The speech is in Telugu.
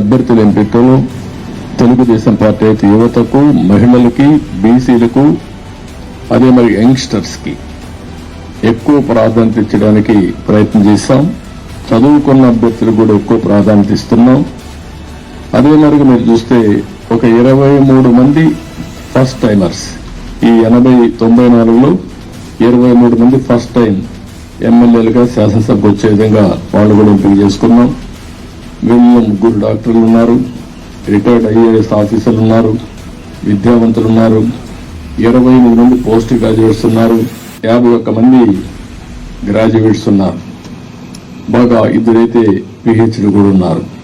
అభ్యర్థుల ఎంపికలో తెలుగుదేశం పార్టీ అయితే యువతకు మహిళలకి బీసీలకు అదే మరి యంగ్స్టర్స్కి ఎక్కువ ప్రాధాన్యత ఇచ్చడానికి ప్రయత్నం చేశాం. చదువుకున్న అభ్యర్థులకు కూడా ఎక్కువ ప్రాధాన్యత ఇస్తున్నాం. అదే మరి మీరు చూస్తే ఒక ఇరవై మూడు మంది ఫస్ట్ టైమర్స్. ఈ ఎనభై తొంభై నాలుగులో ఇరవై మూడు మంది ఫస్ట్ టైం ఎమ్మెల్యేలుగా శాసనసభకు వచ్చే విధంగా వాళ్ళు కూడా ఎంపిక చేసుకున్నాం. వీళ్ళలో ముగ్గురు డాక్టర్లు ఉన్నారు. రిటైర్డ్ ఐఏఎస్ ఆఫీసర్లు ఉన్నారు. విద్యావంతులు ఉన్నారు. ఇరవై ఎనిమిది మంది పోస్ట్ గ్రాడ్యుయేట్స్ ఉన్నారు. యాభై ఒక్క మంది గ్రాడ్యుయేట్స్ ఉన్నారు. బాగా ఇద్దరైతే పిహెచ్డి కూడా ఉన్నారు.